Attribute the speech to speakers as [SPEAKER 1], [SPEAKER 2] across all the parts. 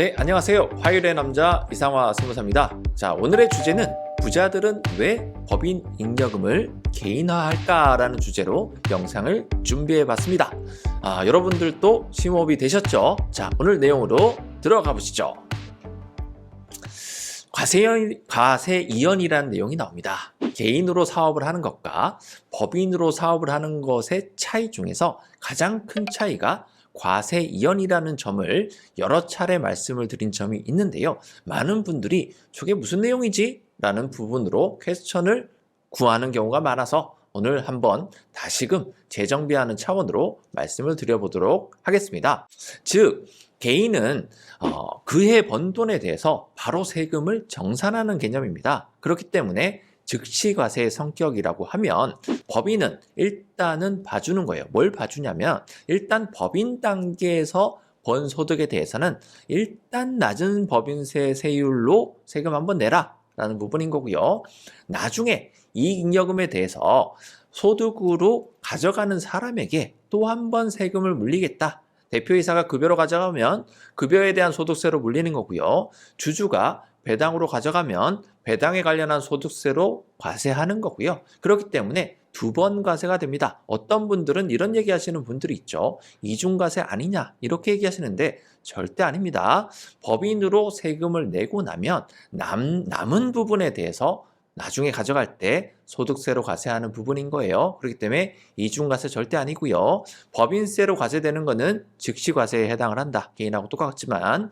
[SPEAKER 1] 네, 안녕하세요. 화요일의 남자 이상화 스무사입니다. 자, 오늘의 주제는 부자들은 왜 법인 잉여금을 개인화할까라는 주제로 영상을 준비해 봤습니다. 아, 여러분들도 심호흡이 되셨죠? 자, 오늘 내용으로 들어가 보시죠. 과세연, 과세이연이라는 내용이 나옵니다. 개인으로 사업을 하는 것과 법인으로 사업을 하는 것의 차이 중에서 가장 큰 차이가 과세 이연이라는 점을 여러 차례 말씀을 드린 점이 있는데요. 많은 분들이 저게 무슨 내용이지? 라는 부분으로 퀘스천을 구하는 경우가 많아서 오늘 한번 다시금 재정비하는 차원으로 말씀을 드려보도록 하겠습니다. 즉, 개인은 어, 그해 번 돈에 대해서 바로 세금을 정산하는 개념입니다. 그렇기 때문에 즉시 과세의 성격이라고 하면 법인은 일단은 봐주는 거예요. 뭘 봐주냐면 일단 법인 단계에서 번 소득에 대해서는 일단 낮은 법인세 세율로 세금 한번 내라 라는 부분인 거고요. 나중에 이익잉여금에 대해서 소득으로 가져가는 사람에게 또 한 번 세금을 물리겠다. 대표이사가 급여로 가져가면 급여에 대한 소득세로 물리는 거고요. 주주가 배당으로 가져가면 배당에 관련한 소득세로 과세하는 거고요. 그렇기 때문에 두 번 과세가 됩니다. 어떤 분들은 이런 얘기 하시는 분들이 있죠. 이중과세 아니냐? 이렇게 얘기하시는데 절대 아닙니다. 법인으로 세금을 내고 나면 남, 남은 부분에 대해서 나중에 가져갈 때 소득세로 과세하는 부분인 거예요. 그렇기 때문에 이중과세 절대 아니고요. 법인세로 과세되는 거는 즉시 과세에 해당을 한다. 개인하고 똑같지만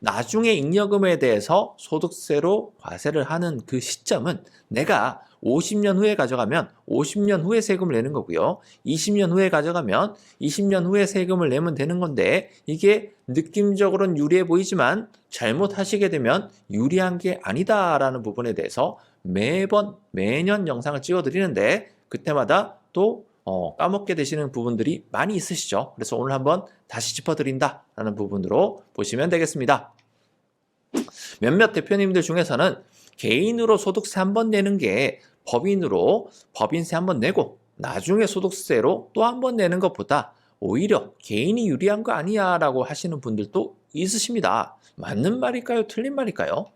[SPEAKER 1] 나중에 잉여금에 대해서 소득세로 과세를 하는 그 시점은 내가 50년 후에 가져가면 50년 후에 세금을 내는 거고요. 20년 후에 가져가면 20년 후에 세금을 내면 되는 건데 이게 느낌적으로는 유리해 보이지만 잘못하시게 되면 유리한 게 아니다라는 부분에 대해서 매번 매년 영상을 찍어 드리는데 그때마다 또 어, 까먹게 되시는 부분들이 많이 있으시죠. 그래서 오늘 한번 다시 짚어드린다라는 부분으로 보시면 되겠습니다. 몇몇 대표님들 중에서는 개인으로 소득세 한 번 내는 게 법인으로 법인세 한 번 내고 나중에 소득세로 또 한 번 내는 것보다 오히려 개인이 유리한 거 아니야 라고 하시는 분들도 있으십니다. 맞는 말일까요? 틀린 말일까요?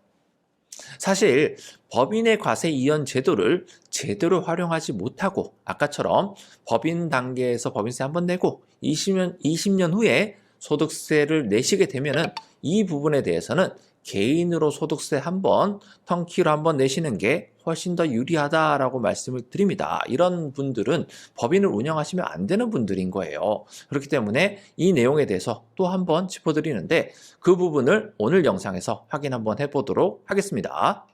[SPEAKER 1] 사실 법인의 과세 이연 제도를 제대로 활용하지 못하고 아까처럼 법인 단계에서 법인세 한 번 내고 20년 20년 후에 소득세를 내시게 되면은 이 부분에 대해서는 개인으로 소득세 한 번, 턴키로 한번 내시는 게 훨씬 더 유리하다라고 말씀을 드립니다. 이런 분들은 법인을 운영하시면 안 되는 분들인 거예요. 그렇기 때문에 이 내용에 대해서 또 한번 짚어드리는데 그 부분을 오늘 영상에서 확인 한번 해보도록 하겠습니다.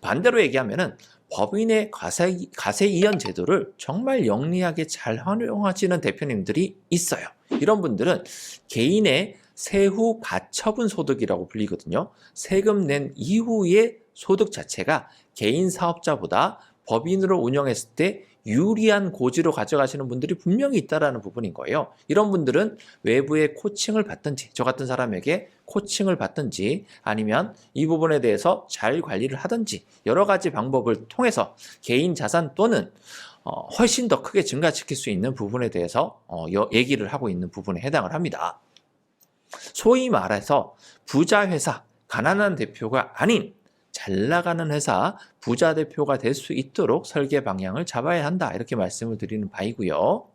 [SPEAKER 1] 반대로 얘기하면은 법인의 가세, 가세 이연 제도를 정말 영리하게 잘 활용하시는 대표님들이 있어요. 이런 분들은 개인의 세후 가처분 소득이라고 불리거든요. 세금 낸 이후의 소득 자체가 개인 사업자보다 법인으로 운영했을 때 유리한 고지로 가져가시는 분들이 분명히 있다라는 부분인 거예요. 이런 분들은 외부의 코칭을 받든지 저 같은 사람에게 코칭을 받든지 아니면 이 부분에 대해서 잘 관리를 하든지 여러 가지 방법을 통해서 개인 자산 또는 어, 훨씬 더 크게 증가시킬 수 있는 부분에 대해서 어, 여, 얘기를 하고 있는 부분에 해당을 합니다. 소위 말해서 부자 회사, 가난한 대표가 아닌 잘 나가는 회사, 부자 대표가 될 수 있도록 설계 방향을 잡아야 한다. 이렇게 말씀을 드리는 바이고요.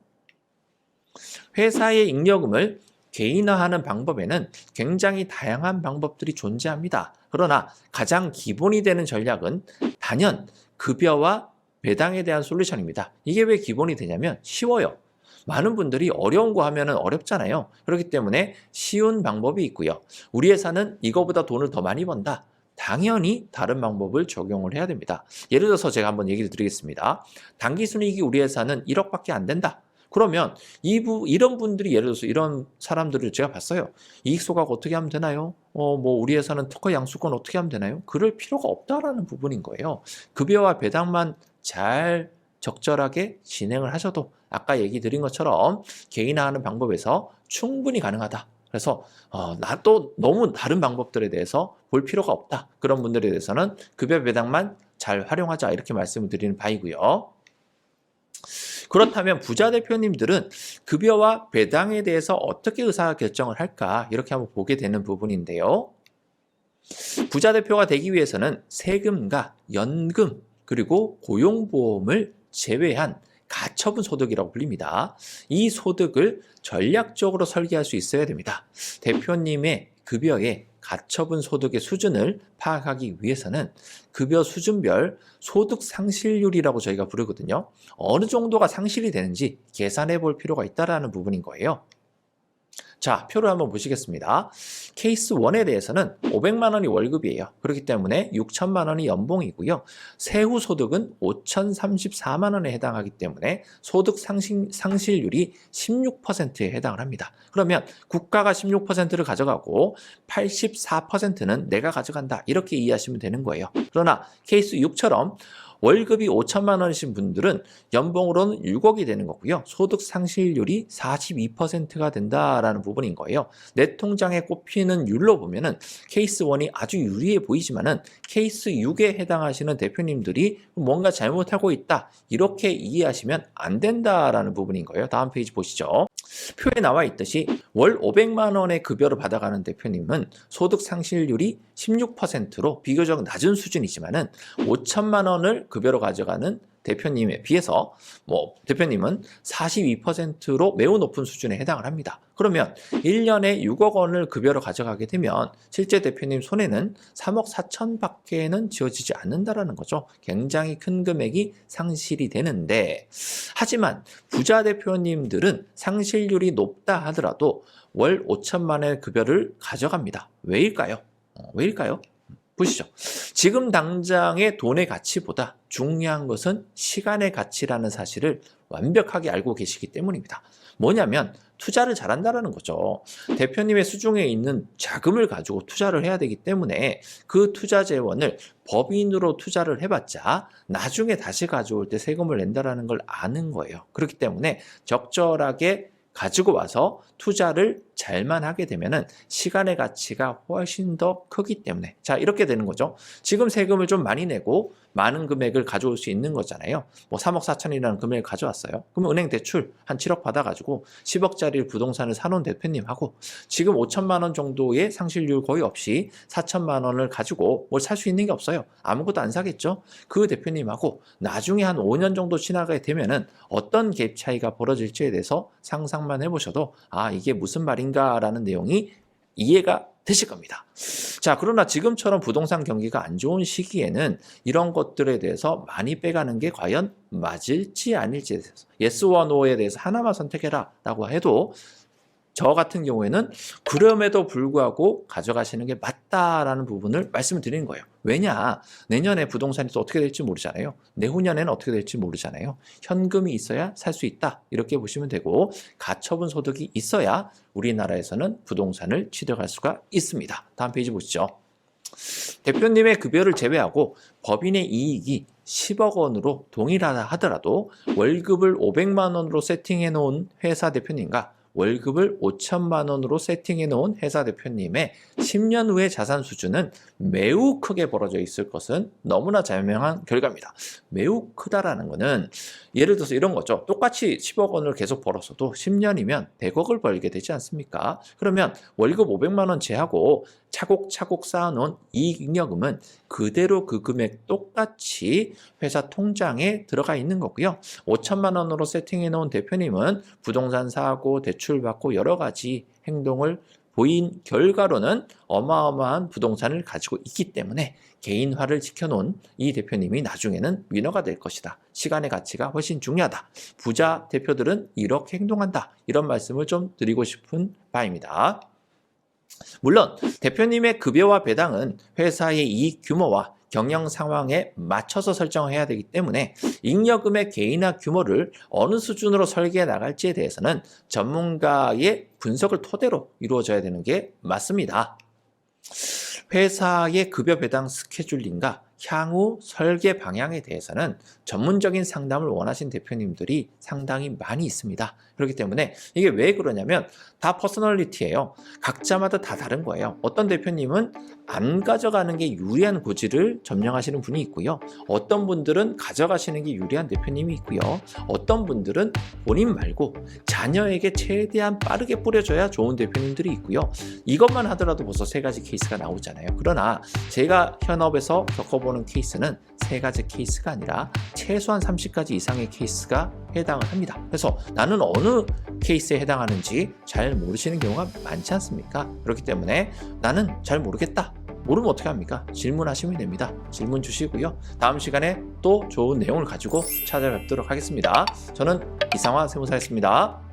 [SPEAKER 1] 회사의 잉여금을 개인화하는 방법에는 굉장히 다양한 방법들이 존재합니다. 그러나 가장 기본이 되는 전략은 단연 급여와 배당에 대한 솔루션입니다. 이게 왜 기본이 되냐면 쉬워요. 많은 분들이 어려운 거 하면은 어렵잖아요. 그렇기 때문에 쉬운 방법이 있고요. 우리 회사는 이거보다 돈을 더 많이 번다. 당연히 다른 방법을 적용을 해야 됩니다. 예를 들어서 제가 한번 얘기를 드리겠습니다. 단기 순이익이 우리 회사는 1억밖에 안 된다. 그러면 이부 이런 분들이 예를 들어서 이런 사람들을 제가 봤어요. 이익 소각 어떻게 하면 되나요? 어 뭐 우리 회사는 특허 양수권 어떻게 하면 되나요? 그럴 필요가 없다라는 부분인 거예요. 급여와 배당만 잘 적절하게 진행을 하셔도 아까 얘기 드린 것처럼 개인화하는 방법에서 충분히 가능하다. 그래서 어, 나 또 너무 다른 방법들에 대해서 볼 필요가 없다. 그런 분들에 대해서는 급여 배당만 잘 활용하자 이렇게 말씀을 드리는 바이고요. 그렇다면 부자 대표님들은 급여와 배당에 대해서 어떻게 의사 결정을 할까 이렇게 한번 보게 되는 부분인데요. 부자 대표가 되기 위해서는 세금과 연금 그리고 고용보험을 제외한 가처분 소득이라고 불립니다. 이 소득을 전략적으로 설계할 수 있어야 됩니다. 대표님의 급여의 가처분 소득의 수준을 파악하기 위해서는 급여 수준별 소득 상실률이라고 저희가 부르거든요. 어느 정도가 상실이 되는지 계산해 볼 필요가 있다라는 부분인 거예요. 자, 표를 한번 보시겠습니다. 케이스 1에 대해서는 500만 원이 월급이에요. 그렇기 때문에 6천만 원이 연봉이고요. 세후 소득은 5,034만 원에 해당하기 때문에 소득 상실, 상실률이 16%에 해당을 합니다. 그러면 국가가 16%를 가져가고 84%는 내가 가져간다. 이렇게 이해하시면 되는 거예요. 그러나 케이스 6처럼 월급이 5천만 원이신 분들은 연봉으로는 6억이 되는 거고요. 소득 상실률이 42%가 된다라는 부분인 거예요. 내 통장에 꼽히는 율로 보면은 케이스 1이 아주 유리해 보이지만은 케이스 6에 해당하시는 대표님들이 뭔가 잘못하고 있다. 이렇게 이해하시면 안 된다라는 부분인 거예요. 다음 페이지 보시죠. 표에 나와 있듯이 월 500만 원의 급여를 받아가는 대표님은 소득 상실률이 16%로 비교적 낮은 수준이지만은 5천만 원을 급여로 가져가는 대표님에 비해서 뭐 대표님은 42%로 매우 높은 수준에 해당을 합니다. 그러면 1년에 6억 원을 급여로 가져가게 되면 실제 대표님 손에는 3억 4천밖에는 지어지지 않는다라는 거죠. 굉장히 큰 금액이 상실이 되는데 하지만 부자 대표님들은 상실률이 높다 하더라도 월 5천만 원의 급여를 가져갑니다. 왜일까요? 어, 왜일까요? 보시죠. 지금 당장의 돈의 가치보다 중요한 것은 시간의 가치라는 사실을 완벽하게 알고 계시기 때문입니다. 뭐냐면 투자를 잘한다라는 거죠. 대표님의 수중에 있는 자금을 가지고 투자를 해야 되기 때문에 그 투자 재원을 법인으로 투자를 해봤자 나중에 다시 가져올 때 세금을 낸다라는 걸 아는 거예요. 그렇기 때문에 적절하게 가지고 와서 투자를 잘만 하게 되면은 시간의 가치가 훨씬 더 크기 때문에 자 이렇게 되는 거죠. 지금 세금을 좀 많이 내고 많은 금액을 가져올 수 있는 거잖아요. 뭐 3억 4천이라는 금액을 가져왔어요. 그러면 은행 대출 한 7억 받아가지고 10억짜리 부동산을 사놓은 대표님하고 지금 5천만 원 정도의 상실률 거의 없이 4천만 원을 가지고 뭘 살 수 있는 게 없어요. 아무것도 안 사겠죠. 그 대표님하고 나중에 한 5년 정도 지나가게 되면은 어떤 갭 차이가 벌어질지에 대해서 상상만 해보셔도 아 이게 무슨 말인가 라는 내용이 이해가 되실 겁니다. 자, 그러나 지금처럼 부동산 경기가 안 좋은 시기에는 이런 것들에 대해서 많이 빼가는 게 과연 맞을지 아닐지에 대해서 예스와 노에 대해서 하나만 선택해라 라고 해도 저 같은 경우에는 그럼에도 불구하고 가져가시는 게 맞다라는 부분을 말씀을 드리는 거예요. 왜냐? 내년에 부동산이 또 어떻게 될지 모르잖아요. 내후년에는 어떻게 될지 모르잖아요. 현금이 있어야 살 수 있다. 이렇게 보시면 되고 가처분 소득이 있어야 우리나라에서는 부동산을 취득할 수가 있습니다. 다음 페이지 보시죠. 대표님의 급여를 제외하고 법인의 이익이 10억 원으로 동일하다 하더라도 월급을 500만 원으로 세팅해 놓은 회사 대표님과 월급을 5천만 원으로 세팅해 놓은 회사 대표님의 10년 후의 자산 수준은 매우 크게 벌어져 있을 것은 너무나 자명한 결과입니다. 매우 크다라는 것은 예를 들어서 이런 거죠. 똑같이 10억 원을 계속 벌었어도 10년이면 100억을 벌게 되지 않습니까? 그러면 월급 500만 원 제하고 차곡차곡 쌓아놓은 이익잉여금은 그대로 그 금액 똑같이 회사 통장에 들어가 있는 거고요. 5천만 원으로 세팅해 놓은 대표님은 부동산 사고 대출 받고 여러 가지 행동을 보인 결과로는 어마어마한 부동산을 가지고 있기 때문에 개인화를 지켜놓은 이 대표님이 나중에는 위너가 될 것이다. 시간의 가치가 훨씬 중요하다. 부자 대표들은 이렇게 행동한다. 이런 말씀을 좀 드리고 싶은 바입니다. 물론 대표님의 급여와 배당은 회사의 이익 규모와 경영 상황에 맞춰서 설정해야 되기 때문에 잉여금의 개인화 규모를 어느 수준으로 설계해 나갈지에 대해서는 전문가의 분석을 토대로 이루어져야 되는 게 맞습니다. 회사의 급여 배당 스케줄링과 향후 설계 방향에 대해서는 전문적인 상담을 원하신 대표님들이 상당히 많이 있습니다. 그렇기 때문에 이게 왜 그러냐면 다 퍼스널리티예요. 각자마다 다 다른 거예요. 어떤 대표님은 안 가져가는 게 유리한 고지를 점령하시는 분이 있고요. 어떤 분들은 가져가시는 게 유리한 대표님이 있고요. 어떤 분들은 본인 말고 자녀에게 최대한 빠르게 뿌려줘야 좋은 대표님들이 있고요. 이것만 하더라도 벌써 세 가지 케이스가 나오잖아요. 그러나 제가 현업에서 겪어 보는 케이스는 세 가지 케이스가 아니라 최소한 30가지 이상의 케이스가 해당을 합니다. 그래서 나는 어느 케이스에 해당하는지 잘 모르시는 경우가 많지 않습니까? 그렇기 때문에 나는 잘 모르겠다. 모르면 어떻게 합니까? 질문하시면 됩니다. 질문 주시고요. 다음 시간에 또 좋은 내용을 가지고 찾아뵙도록 하겠습니다. 저는 이상화 세무사였습니다.